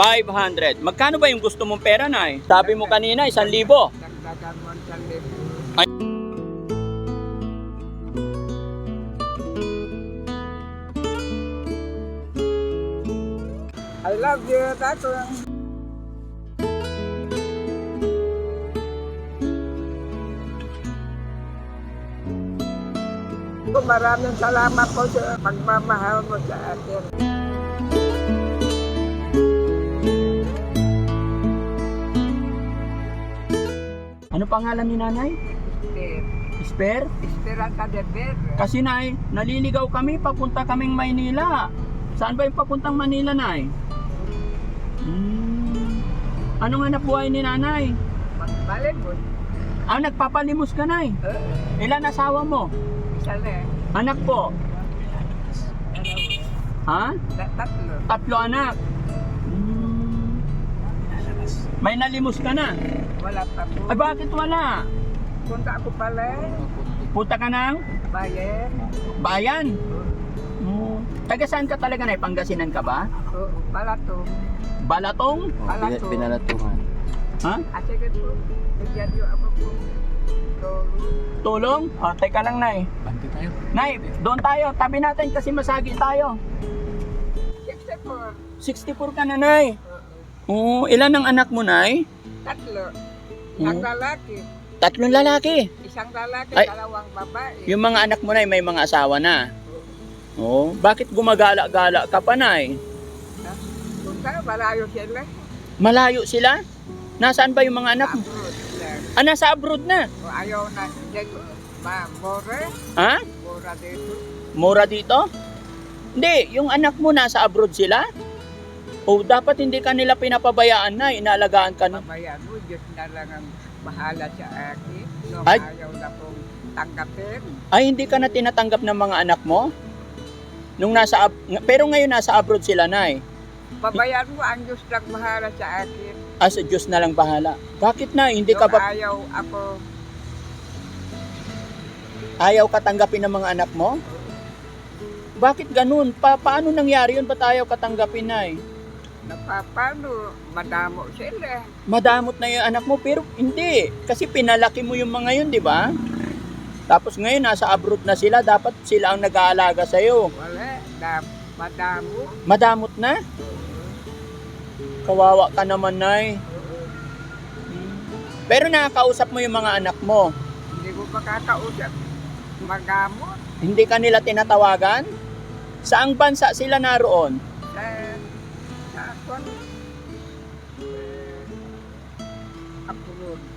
500. Magkano ba yung gusto mong pera, Nay? Sabi mo kanina, 1,000. Dagdagan. Ay. I love you, Tato. Maraming salamat po sa pagmamahal mo sa akin. Pangalan ni Nanay? Steve. Esper? Esperanza de Ver. Kasi Nay, naliligaw kami, papunta kaming Maynila. Saan ba yung papuntang Manila, Nay? Hmm. Anong hanap buhay ni Nanay? Magbalik mo. Ah, nagpapalimos ka, Nay. Uh, Ilan asawa mo? isa lang. Anak po? Ano, Ha? ta- tatlo. Tatlo anak. May nalimos ka na. Wala pa po. Ay, bakit wala? Punta ako pala. Punta ka ng Bayan. bayan. Hmm. Taga saan ka talaga, Nay? Pangasinan ka ba? Oo, pala to. Balatong? Pala to. Pinalatuhan. Ha? At sige po. Bigyan niyo ako po. Tulong? O, teka lang, Nay. Bante tayo. Nay, doon tayo. Tabi natin kasi masagi tayo. Sige po. 64 ka na, Nay. Oo, ilan ang anak mo, Nay? Tatlo. Isang Hmm. lalaki. Tatlong lalaki. Isang lalaki, Ay. dalawang babae. Yung mga anak mo, Nay, may mga asawa na. Oo. Bakit gumagala-gala ka pa, Nay? Punta, malayo sila. Malayo sila? Nasaan ba yung mga anak mo? Abroad sila. Ah, nasa abroad na. O ayaw na. Dito, ma. Ha? Mura dito. Mura dito? Hindi, yung anak mo nasa abroad sila? O dapat hindi ka nila pinapabayaan na, inaalagaan ka na. Pabayaan mo, Diyos na lang ang bahala sa akin. No, Ay. ayaw na pong tanggapin. Ay, hindi ka na tinatanggap ng mga anak mo? Nung nasa pero ngayon nasa abroad sila na eh. Pabayaan mo, ang Diyos lang bahala sa akin. As Ah, Diyos na lang bahala. Bakit na? Hindi ka Nung ba ayaw ako, ayaw ka tanggapin ng mga anak mo? Bakit ganun? Pa paano nangyari yun? Ba't ayaw ka tanggapin na eh? Napapano, madamo sila. Madamot na yung anak mo pero hindi. Kasi pinalaki mo yung mga yun, di ba? Tapos ngayon nasa abroad na sila, dapat sila ang nag-aalaga sa'yo. Wala, na, madamo. Madamot na? Kawawa ka naman, Nay. Pero nakakausap mo yung mga anak mo. Hindi ko makakausap. Magamot. Hindi ka nila tinatawagan? Saang bansa sila naroon?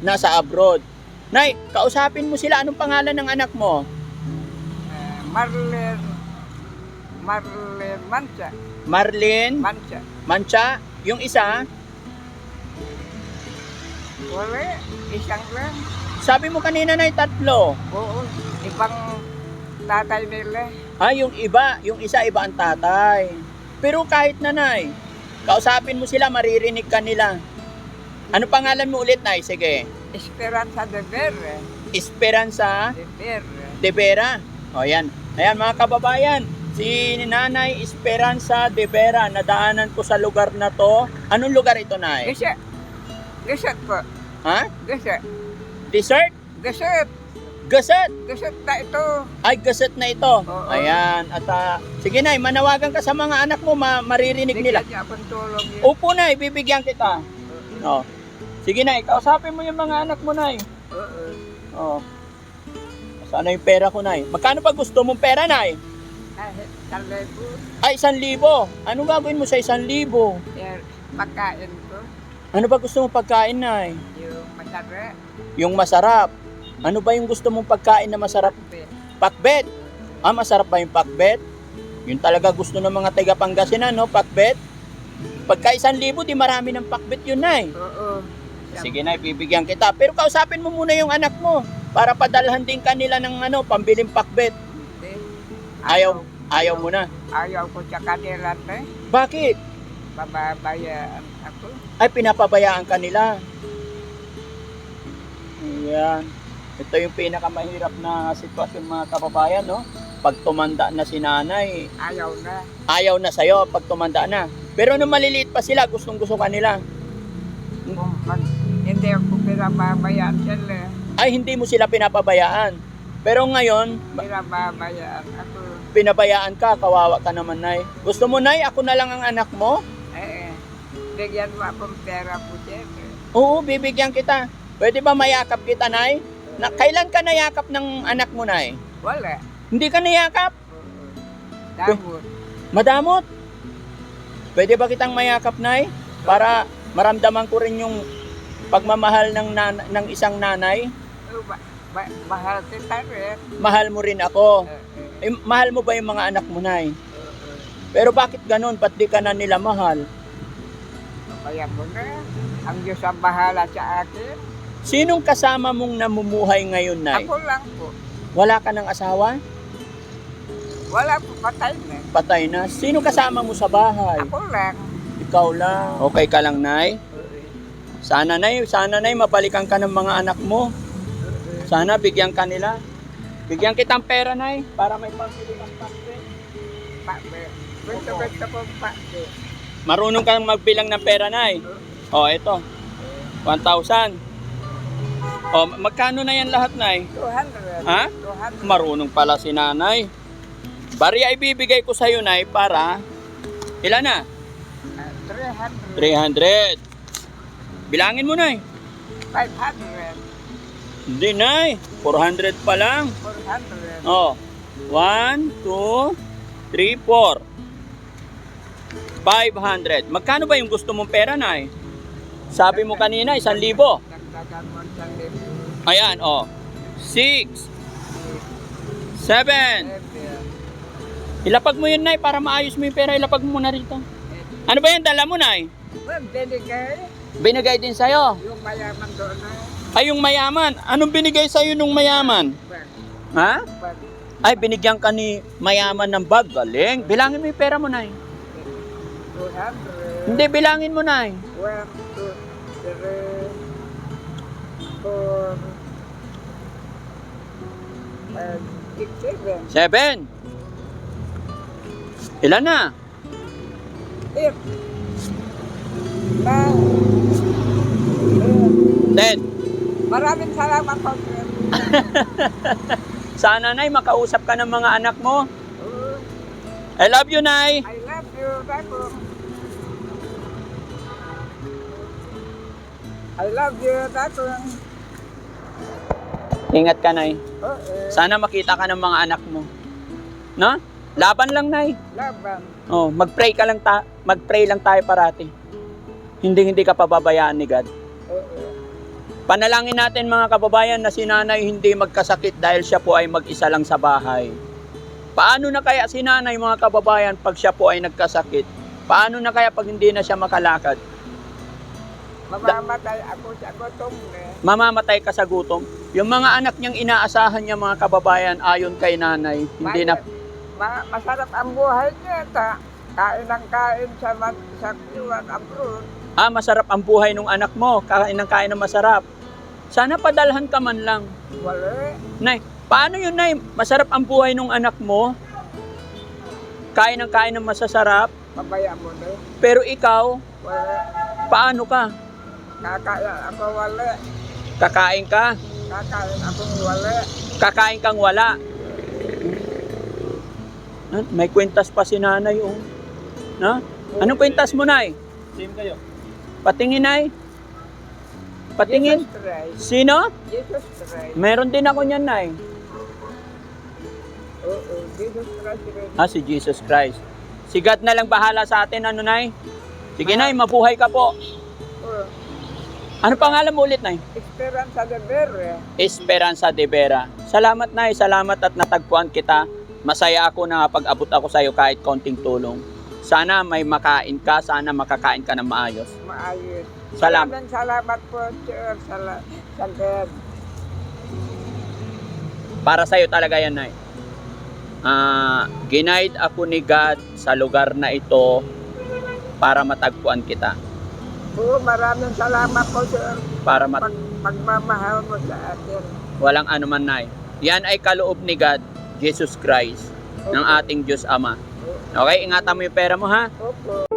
Nasa abroad. Nay, kausapin mo sila. Anong pangalan ng anak mo? Eh, Marlen, Marlen Mancha. Marlene Mancha. Mancha. Yung isa, Wala, isang lang. sabi mo kanina na tatlo. Oo, ibang tatay nila. Ah, yung iba, yung isa iba ang tatay. Pero kahit nanay, kausapin mo sila, maririnig ka nila. Ano pangalan mo ulit, Nay? Sige. Esperanza de Ver. Esperanza De Ver. de Vera. O yan. Ayan mga kababayan, si Nanay Esperanza de Vera, nadaanan ko sa lugar na to. Anong lugar ito, Nay? Gasa. Gasat po. Ha? Gasa. Desert? Gasat. Gasset? Gasat na ito. Ay, gasset na ito. Oo. Ayan. At ah, sige, Nay, manawagan ka sa mga anak mo, ma- maririnig nila. Bigyan niya tulong. Upo, Nay, bibigyan kita. Oh. Sige, Nay, kausapin mo yung mga anak mo, Nay. Oo. Oh. Sana yung pera ko, Nay. Magkano pa gusto mong pera, Nay? Kahit talebo. Ay, isang libo. Anong gagawin mo sa isang libo? Eh, pagkain ko. Ano ba gusto mong pagkain, Nay? Yung masarap. Yung masarap. Ano ba yung gusto mong pagkain na masarap? Pe. Pakbet. Ah, masarap ba yung pakbet? Yun talaga gusto ng mga taga Pangasinan, no? Pakbet. Pagka isang libo, di marami ng pakbet yun, Nay. Oo. Sige, Nay, bibigyan kita. Pero kausapin mo muna yung anak mo para padalhan din kanila ng ano, pambiling pakbet. Hindi. Ayaw, ayaw mo na. Ayaw ko sa kanila te. Bakit? Bababayaan ako. Ay, pinapabayaan kanila. Ayan. Ito yung pinakamahirap na sitwasyon mga kababayan, no? Pag tumanda na si nanay, Ayaw na. ayaw na sa'yo pag tumanda na. Pero nung maliliit pa sila, gustong gusto ka pinababayaan sila, Ay, hindi mo sila pinapabayaan. Pero ngayon, ba- pinababayaan ako. pinabayaan ka, kawawa ka naman, Nay. Gusto mo, Nay, ako na lang ang anak mo? Eh, bigyan mo akong pera po siyempre. Oo, bibigyan kita. Pwede ba mayakap kita, Nay? Na, kailan ka nayakap ng anak mo, Nay? Wala. Hindi ka nayakap? Damot. Madamot. Pwede ba kitang mayakap, Nay? Para maramdaman ko rin yung pagmamahal ng, nan- ng isang nanay. Oh, ba, ba, mahal kita rin. Mahal mo rin ako. Eh, eh, Eh, mahal mo ba yung mga anak mo, Nay? Pero bakit ganun? Ba't di ka na nila mahal? Kaya mo na. Ang Diyos ang bahala sa akin. Sinong kasama mong namumuhay ngayon, Nay? Ako lang po. Wala ka ng asawa? Wala po patay na. Patay na. Sino kasama mo sa bahay? Ako lang. Ikaw lang. Okay ka lang, Nay? Sana, Nay, sana, Nay, mabalikan ka ng mga anak mo. Sana bigyan ka nila. Bigyan kitang pera, Nay, para may pambili. Pakbe. Gusto gusto ko pakbe. Marunong kang magbilang ng pera, Nay. O, ito. 1,000. O, magkano na yan lahat, Nay? 200. Ha? 200. Marunong pala si Nanay. Bari ay bibigay ko sa'yo, Nay, para... Ilan na? Ah, 300. 300. Bilangin mo, Nay. 500. Hindi, Nay. 400 pa lang. 400. Oh. 1, 2, 3, 4. 500. Magkano ba yung gusto mong pera, Nay? Sabi mo kanina, 1,000. Dagdagan mo sa libo. Ayan, oh. 6, 7. Ilapag mo yun, Nay, para maayos mo yung pera. Ilapag mo muna rito. Ano ba yan? Dala mo, Nay? Well, binigay. Binigay din sa'yo. Yung mayaman doon na. Ay, yung mayaman. Anong binigay sa'yo nung mayaman? Bag. Ha? Bag. Ay, binigyan ka ni mayaman ng bag. Galing. Bilangin mo yung pera mo, Nay. 200. Hindi, bilangin mo, Nay. 1, 2, 3, 4, 5, 6, 7. Seven. Ilan na? 8. 9. Maraming salamat po, sir. Sana, Nay, makausap ka ng mga anak mo. I love you, Nay. I love you, Taco. I love you, Taco. Ingat ka, Nay. Sana makita ka ng mga anak mo. No? Laban lang, Nay. Laban. Oh, mag-pray ka lang ta mag-pray lang tayo parati. Hindi hindi ka pababayaan ni God. Panalangin natin mga kababayan na si nanay hindi magkasakit dahil siya po ay mag-isa lang sa bahay. Paano na kaya si nanay mga kababayan pag siya po ay nagkasakit? Paano na kaya pag hindi na siya makalakad? Mamamatay ako sa gutom eh. Mamamatay ka sa gutom. Yung mga anak niyang inaasahan niya mga kababayan ayon kay nanay, hindi na Ma- masarap ang buhay niya. Ta. Kain ng kain sa, mat- sa kiwan abroad. ah masarap ang buhay ng anak mo, kain ng kain ng masarap. Sana padalhan ka man lang. Wala. Nay, paano yun, Nay? Masarap ang buhay ng anak mo? Kain ng kain ng masasarap? Pabaya mo na. Pero ikaw, Wala. paano ka? Kakain ako wala. Kakain ka? Kakain ako wala. Kakain kang wala. May kwentas pa si nanay, oh. Na? Anong kwentas mo, Nay? Same kayo. Patingin, Nay. Patingin. Jesus Christ. Sino? Jesus Christ. Meron din ako niyan, Nay. Oo, Jesus Christ. Ah, si Jesus Christ. Si God na lang bahala sa atin, ano, Nay? Sige, Nay, mabuhay ka po. Oo. Ano pangalan mo ulit, Nay? Esperanza de Verre. Esperanza de Vera. Salamat na, salamat at natagpuan kita. Masaya ako na pag-abot ako sa iyo kahit konting tulong. Sana may makain ka, sana makakain ka ng maayos. Maayos. Salamat. Maraming salamat po, sir. Sa, la- sa God. Para sa iyo talaga yan, Nay. Ah, ginaid ako ni God sa lugar na ito para matagpuan kita. Oo, maraming salamat po, sir. Para mat- Pag, pagmamahal mo sa atin. walang anuman, Nay. Yan ay kaloob ni God, Jesus Christ, ng ating Diyos Ama. Okay, ingatan mo yung pera mo, ha? Opo.